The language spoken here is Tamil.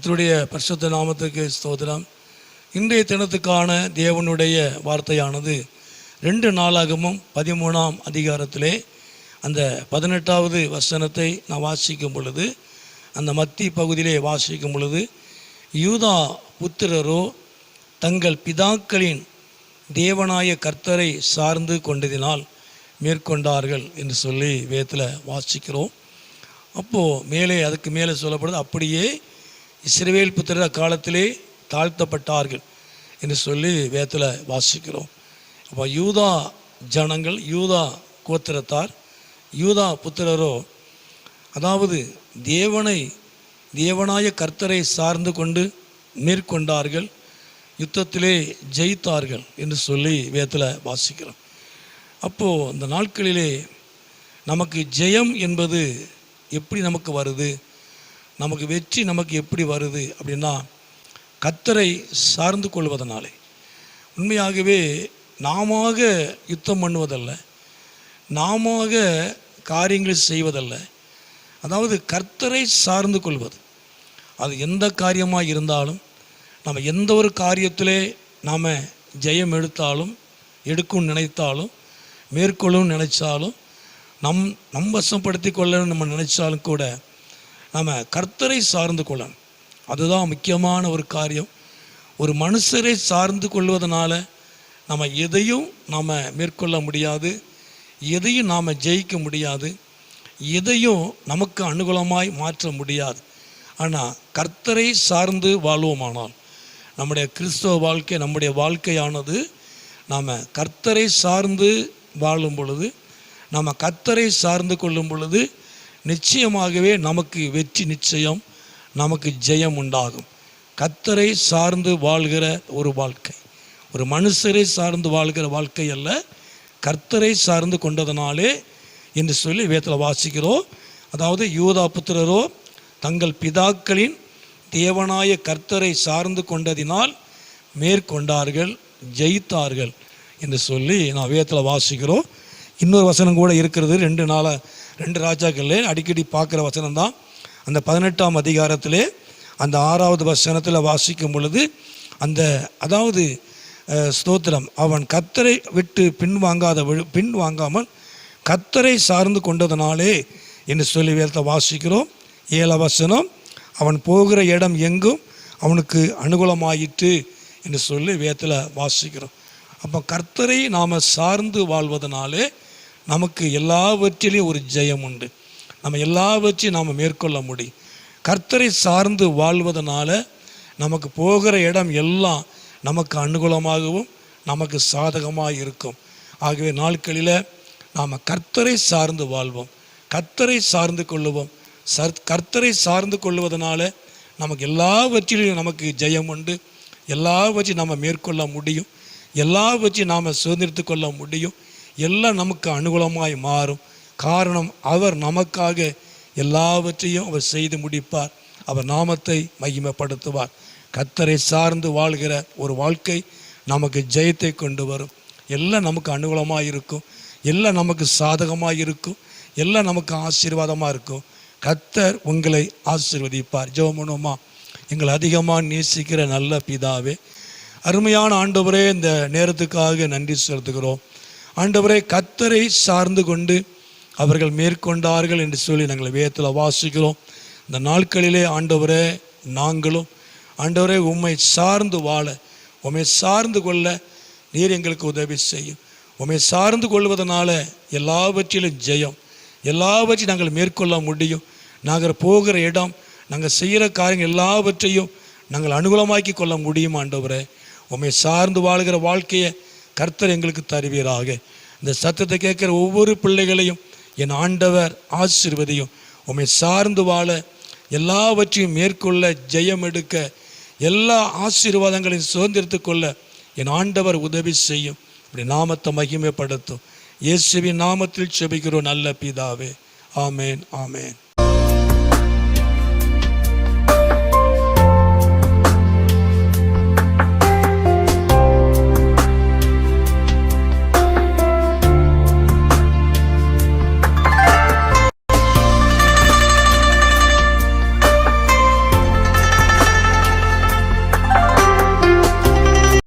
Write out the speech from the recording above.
கத்தருடைய பரிசுத்த நாமத்துக்கு ஸ்தோதிரம் இன்றைய தினத்துக்கான தேவனுடைய வார்த்தையானது ரெண்டு நாளாகமும் பதிமூணாம் அதிகாரத்திலே அந்த பதினெட்டாவது வசனத்தை நான் வாசிக்கும் பொழுது அந்த மத்தி பகுதியிலே வாசிக்கும் பொழுது யூதா புத்திரரோ தங்கள் பிதாக்களின் தேவனாய கர்த்தரை சார்ந்து கொண்டதினால் மேற்கொண்டார்கள் என்று சொல்லி வேத்தில் வாசிக்கிறோம். அப்போது மேலே அதுக்கு மேலே சொல்லப்படுது அப்படியே இஸ்ரவேல் புத்திர காலத்திலே தாழ்த்தப்பட்டார்கள் என்று சொல்லி வேத்தில் வாசிக்கிறோம். அப்போ யூதா ஜனங்கள் யூதா கோத்திரத்தார் யூதா புத்திரரோ அதாவது தேவனை தேவனாய கர்த்தரை சார்ந்து கொண்டு மேற்கொண்டார்கள் யுத்தத்திலே ஜெயித்தார்கள் என்று சொல்லி வேத்தில் வாசிக்கிறோம். அப்போது அந்த நாட்களிலே நமக்கு ஜெயம் என்பது எப்படி நமக்கு வருது? நமக்கு வெற்றி நமக்கு எப்படி வருது அப்படின்னா கத்தரை சார்ந்து கொள்வதனாலே. உண்மையாகவே நாம யுத்தம் பண்ணுவதல்ல நாம காரியங்களை செய்வதல்ல. அதாவது கர்த்தரை சார்ந்து கொள்வது. அது எந்த காரியமாக இருந்தாலும் நம்ம எந்த ஒரு காரியத்திலே நாம் ஜெயம் எடுத்தாலும் எடுக்கும் நினைத்தாலும் மேற்கொள்ளும் நினைச்சாலும் நம் நம் வசப்படுத்தி கொள்ளணும்னு நம்ம நினைச்சாலும் கூட நம்ம கர்த்தரை சார்ந்து கொள்ளணும். அதுதான் முக்கியமான ஒரு காரியம். ஒரு மனுஷரை சார்ந்து கொள்வதனால நம்ம எதையும் நாம் மேற்கொள்ள முடியாது. எதையும் நாம் ஜெயிக்க முடியாது. எதையும் நமக்கு அனுகூலமாய் மாற்ற முடியாது. ஆனால் கர்த்தரை சார்ந்து வாழ்வோமானால் நம்முடைய கிறிஸ்தவ வாழ்க்கை நம்முடைய வாழ்க்கையானது நாம் கர்த்தரை சார்ந்து வாழும் பொழுது நம்ம கர்த்தரை சார்ந்து கொள்ளும் பொழுது நிச்சயமாகவே நமக்கு வெற்றி நிச்சயம் நமக்கு ஜெயம் உண்டாகும். கர்த்தரை சார்ந்து வாழ்கிற ஒரு வாழ்க்கை. ஒரு மனுஷரை சார்ந்து வாழ்கிற வாழ்க்கை அல்ல கர்த்தரை சார்ந்து கொண்டதனாலே என்று சொல்லி வேத்தில் வாசிக்கிறோம். அதாவது யூதா புத்திரரோ தங்கள் பிதாக்களின் தேவனாய கர்த்தரை சார்ந்து கொண்டதினால் மேற்கொண்டார்கள் ஜெயித்தார்கள் என்று சொல்லி நான் வேத்தில் வாசிக்கிறோம். இன்னொரு வசனம் கூட இருக்கிறது ரெண்டு நாளாக ரெண்டு ராஜாக்களே அடிக்கடி பார்க்குற வசனம் தான் அந்த பதினெட்டாம் அதிகாரத்திலே அந்த ஆறாவது வசனத்தில் வாசிக்கும் பொழுது அந்த அதாவது ஸ்தோத்திரம் அவன் கத்தரை விட்டு பின்வாங்காத பின் வாங்காமல் கத்தரை சார்ந்து கொண்டதனாலே என்று சொல்லி வேதத்தை வாசிக்கிறோம். ஏழ வசனம் அவன் போகிற இடம் எங்கும் அவனுக்கு அனுகூலமாயிற்று என்று சொல்லி வேதத்தில் வாசிக்கிறோம். அப்போ கர்த்தரை நாம் சார்ந்து வாழ்வதனாலே நமக்கு எல்லாவற்றிலையும் ஒரு ஜெயம் உண்டு. நம்ம எல்லாவற்றையும் நாம் மேற்கொள்ள முடியும். கர்த்தரை சார்ந்து வாழ்வதனால நமக்கு போகிற இடம் எல்லாம் நமக்கு அனுகூலமாகவும் நமக்கு சாதகமாக இருக்கும். ஆகவே நாட்களில் நாம் கர்த்தரை சார்ந்து வாழ்வோம். கர்த்தரை சார்ந்து கொள்ளுவோம். சர் கர்த்தரை சார்ந்து கொள்வதனால நமக்கு எல்லாவற்றிலும் நமக்கு ஜெயம் உண்டு. எல்லாவற்றையும் நாம் மேற்கொள்ள முடியும். எல்லாவற்றையும் நாம் சுதந்திரித்து கொள்ள முடியும். எல்லாம் நமக்கு அனுகூலமாய் மாறும். காரணம் அவர் நமக்காக எல்லாவற்றையும் அவர் செய்து முடிப்பார். அவர் நாமத்தை மகிமைப்படுத்துவார். கத்தரை சார்ந்து வாழ்கிற ஒரு வாழ்க்கை நமக்கு ஜெயத்தை கொண்டு வரும். எல்லாம் நமக்கு அனுகூலமாக இருக்கும். எல்லாம் நமக்கு சாதகமாக இருக்கும். எல்லாம் நமக்கு ஆசீர்வாதமாக இருக்கும். கத்தர் உங்களை ஆசீர்வதிப்பார். ஜெபமனுமா எங்களை அதிகமாக நேசிக்கிற நல்ல பிதாவே அருமையான ஆண்டவரே இந்த நேரத்துக்காக நன்றி செலுத்துகிறோம். ஆண்டவரே கத்தரை சார்ந்து கொண்டு அவர்கள் மேற்கொண்டார்கள் என்று சொல்லி நாங்கள் வேதத்தில் வாசிக்கிறோம். இந்த நாட்களிலே ஆண்டவரே நாங்களும் ஆண்டவரே உம்மை சார்ந்து வாழ உம்மை சார்ந்து கொள்ள நீர் எங்களுக்கு உதவி செய்யும். உம்மை சார்ந்து கொள்வதனால எல்லாவற்றிலும் ஜெயம். எல்லாவற்றையும் நாங்கள் மேற்கொள்ள முடியும். நாங்கள் போகிற இடம் நாங்கள் செய்கிற காரியங்கள் எல்லாவற்றையும் நாங்கள் அனுகூலமாக்கி கொள்ள முடியும் ஆண்டவரே. உம்மை சார்ந்து வாழ்கிற வாழ்க்கையை கர்த்தர் எங்களுக்கு தருவீராக. இந்த சத்தத்தை கேட்குற ஒவ்வொரு பிள்ளைகளையும் என் ஆண்டவர் ஆசிர்வதியும். உண்மை சார்ந்து வாழ எல்லாவற்றையும் மேற்கொள்ள ஜெயம் எடுக்க எல்லா ஆசீர்வாதங்களையும் சுதந்திரத்து கொள்ள என் ஆண்டவர் உதவி செய்யும். இப்படி நாமத்தை மகிமைப்படுத்தும். இயேசுவின் நாமத்தில் செபிக்கிறோம் நல்ல பிதாவே. ஆமேன் ஆமேன்.